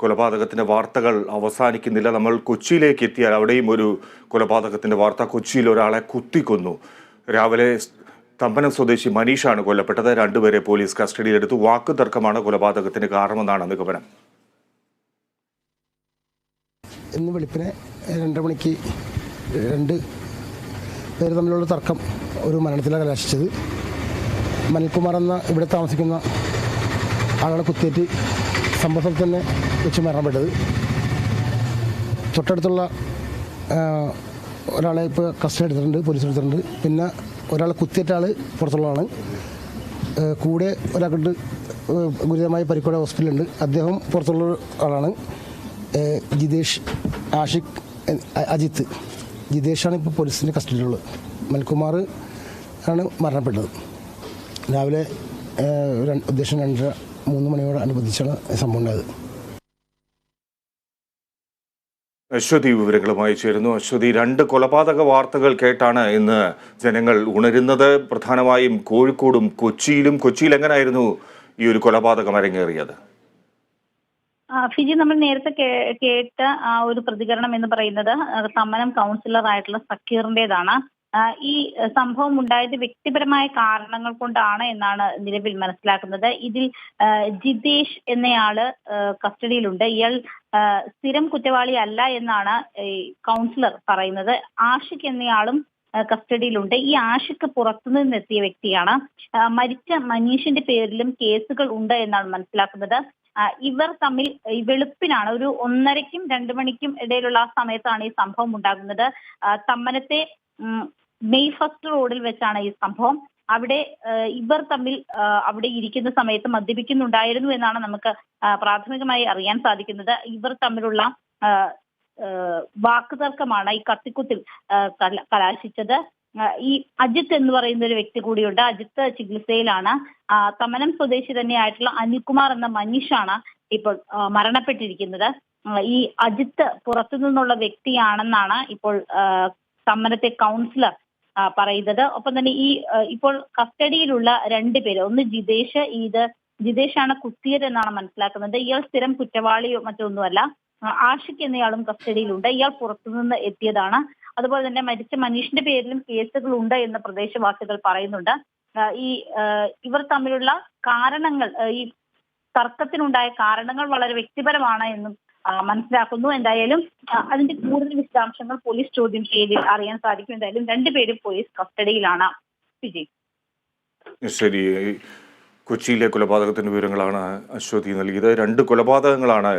കൊലപാതകത്തിന്റെ വാർത്തകൾ അവസാനിക്കുന്നില്ല. നമ്മൾ കൊച്ചിയിലേക്ക് എത്തിയാൽ അവിടെയും ഒരു കൊലപാതകത്തിന്റെ വാർത്ത കൊച്ചിയിൽ ഒരാളെ കുത്തിക്കൊന്നു. രാവിലെ തമ്പനം സ്വദേശി മനീഷാണ് കൊല്ലപ്പെട്ടത്. രണ്ടുപേരെ പോലീസ് കസ്റ്റഡിയിലെടുത്തു. വാക്കു തർക്കമാണ് കൊലപാതകത്തിന് കാരണമെന്നാണ് നിഗമനം. ഇന്ന് വെളുപ്പിനെ രണ്ട് മണിക്ക് രണ്ട് പേര് തമ്മിലുള്ള തർക്കം ഒരു മരണത്തിലാണ് കലാശിച്ചത്. മനിൽകുമാർ എന്ന ഇവിടെ താമസിക്കുന്ന ആളെ കുത്തിയേറ്റ് സംഭവ സ്ഥലത്ത് തന്നെ വെച്ച് മരണപ്പെട്ടത്. തൊട്ടടുത്തുള്ള ഒരാളെ ഇപ്പോൾ കസ്റ്റഡി എടുത്തിട്ടുണ്ട് പോലീസ് എടുത്തിട്ടുണ്ട്. പിന്നെ ഒരാളെ കുത്തിയിട്ട ആൾ പുറത്തുള്ളതാണ്. കൂടെ ഒരാൾക്കുണ്ട് ഗുരുതരമായ പരിക്കോട ഹോസ്പിറ്റലുണ്ട് അദ്ദേഹം പുറത്തുള്ള ആളാണ്. ജിതേഷ് ആഷിഖ് അജിത്ത്. ജിതേഷാണ് ഇപ്പോൾ പോലീസിന്റെ കസ്റ്റഡിയിലുള്ളത്. മൽകുമാർ ആണ് മരണപ്പെട്ടത്. രാവിലെ ഉദ്ദേശം രണ്ടര മൂന്ന് മണിയോട് അനുബന്ധിച്ചാണ് സംഭവം ഉണ്ടായത്. അശ്വതി വിവരങ്ങളുമായി ചേരുന്നു. അശ്വതി രണ്ട് കൊലപാതക വാർത്തകൾ കേട്ടാണ് ഇന്ന് ജനങ്ങൾ ഉണരുന്നത്. പ്രധാനമായും കോഴിക്കോടും കൊച്ചിയിലും. കൊച്ചിയിൽ എങ്ങനെയായിരുന്നു ഈ ഒരു കൊലപാതകം അരങ്ങേറിയത്? ഫിജി നമ്മൾ നേരത്തെ കേട്ട ആ ഒരു പ്രതികരണം എന്ന് പറയുന്നത് ആ, കൗൺസിലർ ആയിട്ടുള്ള സക്കീറിന്റേതാണ്. ഈ സംഭവം ഉണ്ടായത് വ്യക്തിപരമായ കാരണങ്ങൾ കൊണ്ടാണ് എന്നാണ് നിലവിൽ മനസ്സിലാക്കുന്നത്. ഇതിൽ ജിതേഷ് എന്നയാൾ കസ്റ്റഡിയിലുണ്ട്. ഇയാൾ സ്ഥിരം കുറ്റവാളി അല്ല എന്നാണ് കൗൺസിലർ പറയുന്നത്. ആഷിഖ് എന്നയാളും കസ്റ്റഡിയിലുണ്ട്. ഈ ആഷിഖ് പുറത്തുനിന്ന് എത്തിയ വ്യക്തിയാണ് മരിച്ച മനീഷിന്റെ പേരിലും കേസുകൾ ഉണ്ട് എന്നാണ് മനസ്സിലാക്കുന്നത്. ഇവർ തമ്മിൽ വെളുപ്പിനാണ് ഒരു ഒന്നരയ്ക്കും രണ്ടു മണിക്കും ഇടയിലുള്ള സമയത്താണ് ഈ സംഭവം ഉണ്ടാകുന്നത്. തമ്മനത്തെ മെയ് ഫസ്റ്റ് റോഡിൽ വെച്ചാണ് ഈ സംഭവം. അവിടെ ഇവർ തമ്മിൽ അവിടെ ഇരിക്കുന്ന സമയത്ത് മദ്യപിക്കുന്നുണ്ടായിരുന്നു എന്നാണ് നമുക്ക് പ്രാഥമികമായി അറിയാൻ സാധിക്കുന്നത്. ഇവർ തമ്മിലുള്ള വാക്കുതർക്കമാണ് ഈ കത്തിക്കുത്തിൽ കലാശിച്ചത്. ഈ അജിത്ത് എന്ന് പറയുന്ന ഒരു വ്യക്തി കൂടിയുണ്ട്. അജിത്ത് ചികിത്സയിലാണ്. തമനം സ്വദേശി തന്നെയായിട്ടുള്ള അനിൽകുമാർ എന്ന മനീഷാണ് ഇപ്പോൾ മരണപ്പെട്ടിരിക്കുന്നത്. ഈ അജിത്ത് പുറത്തു നിന്നുള്ള വ്യക്തിയാണെന്നാണ് ഇപ്പോൾ തമ്മനത്തെ കൗൺസിലർ പറയുന്നത്. ഒപ്പം തന്നെ ഈ ഇപ്പോൾ കസ്റ്റഡിയിലുള്ള രണ്ട് പേര് ഒന്ന് ജിതേഷ് ഇത് ജിതേഷാണ് കുത്തിയത് എന്നാണ് മനസ്സിലാക്കുന്നത്. ഇയാൾ സ്ഥിരം കുറ്റവാളിയോ മറ്റൊന്നുമല്ല. ആഷിക് എന്നയാളും കസ്റ്റഡിയിലുണ്ട്. ഇയാൾ പുറത്തുനിന്ന് എത്തിയതാണ്. അതുപോലെ തന്നെ മരിച്ച മനീഷിന്റെ പേരിലും കേസുകൾ ഉണ്ട് എന്ന് പ്രദേശവാസികൾ പറയുന്നുണ്ട്. ഈ ഇവർ തമ്മിലുള്ള കാരണങ്ങൾ ഈ തർക്കത്തിനുണ്ടായ കാരണങ്ങൾ വളരെ വ്യക്തിപരമാണ് എന്നും മനസ്സിലാക്കുന്നു. എന്തായാലും അതിന്റെ കൂടുതൽ വിശദാംശങ്ങൾ പോലീസ് ചോദ്യം ചെയ്യലിൽ അറിയാൻ സാധിക്കും. എന്തായാലും രണ്ടുപേരും പോലീസ് കസ്റ്റഡിയിലാണ്. വിജയ്. ശരി. കൊച്ചിയിലെ കൊലപാതകത്തിന്റെ വിവരങ്ങളാണ് അശ്വതി നൽകിയത്. രണ്ട് കൊലപാതകങ്ങളാണ്